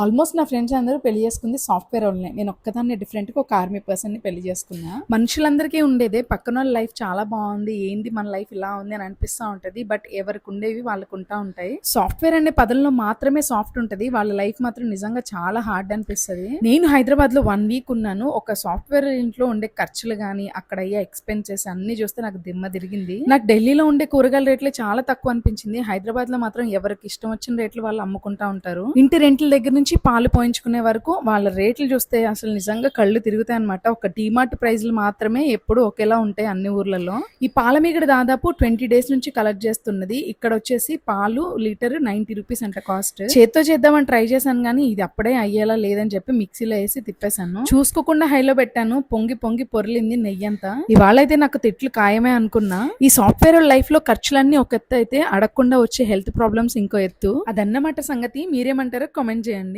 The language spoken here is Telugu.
ఆల్మోస్ట్ నా ఫ్రెండ్స్ అందరూ పెళ్ళి చేసుకుంది సాఫ్ట్వేర్ వాళ్ళని. నేను ఒక్కదాన్ని డిఫరెంట్ ఒక ఆర్మీ పర్సన్ని పెళ్ళి చేసుకున్నా. మనుషులందరికీ ఉండేదే. పక్కన వాళ్ళ లైఫ్ చాలా బాగుంది. ఏంది మన లైఫ్ ఇలా ఉంది అని అనిపిస్తా ఉంటది. బట్ ఎవరికి ఉండేవి వాళ్ళకు ఉంటా ఉంటాయి. సాఫ్ట్వేర్ అనే పదంలో మాత్రమే సాఫ్ట్ ఉంటది. వాళ్ళ లైఫ్ మాత్రం నిజంగా చాలా హార్డ్ అనిపిస్తుంది. నేను హైదరాబాద్లో వన్ వీక్ ఉన్నాను. ఒక సాఫ్ట్వేర్ ఇంట్లో ఉండే ఖర్చులు కానీ అక్కడ అయ్యే ఎక్స్పెన్సెస్ అన్ని చూస్తే నాకు దిమ్మ తిరిగింది. నాకు ఢిల్లీలో ఉండే కూరగాయల రేట్లు చాలా తక్కువ అనిపించింది. హైదరాబాద్లో మాత్రం ఎవరికి ఇష్టం వచ్చిన రేట్లు వాళ్ళు అమ్ముకుంటా ఉంటారు. ఇంటి రెంట్ల దగ్గర నుంచి పాలు పోయించుకునే వరకు వాళ్ళ రేట్లు చూస్తే అసలు నిజంగా కళ్ళు తిరుగుతాయి అనమాట ఒక డీమార్ట్ ప్రైజ్లు మాత్రమే ఎప్పుడు ఒకేలా ఉంటాయి అన్ని ఊర్లలో. ఈ పాల మీగడ దాదాపు ట్వంటీ డేస్ నుంచి కలెక్ట్ చేస్తున్నది. ఇక్కడ వచ్చేసి పాలు లీటర్ నైన్టీ రూపీస్ అంట కాస్ట్. చేత్తో చేద్దామని ట్రై చేశాను కానీ ఇది అప్పుడే అయ్యేలా లేదని చెప్పి మిక్సీలో వేసి తిప్పేశాను. చూసుకోకుండా హైలో పెట్టాను. పొంగి పొంగి పొర్లింది నెయ్యి అంతా ఇవాళ అయితే నాకు తిట్లు ఖాయమే అనుకున్నా. ఈ సాఫ్ట్వేర్ లైఫ్లో ఖర్చులన్నీ ఒక ఎత్తు అయితే అడగకుండా వచ్చే హెల్త్ ప్రాబ్లమ్స్ ఇంకో ఎత్తు. అదన్నమాట సంగతి. మీరేమంటారో కామెంట్ చేయండి.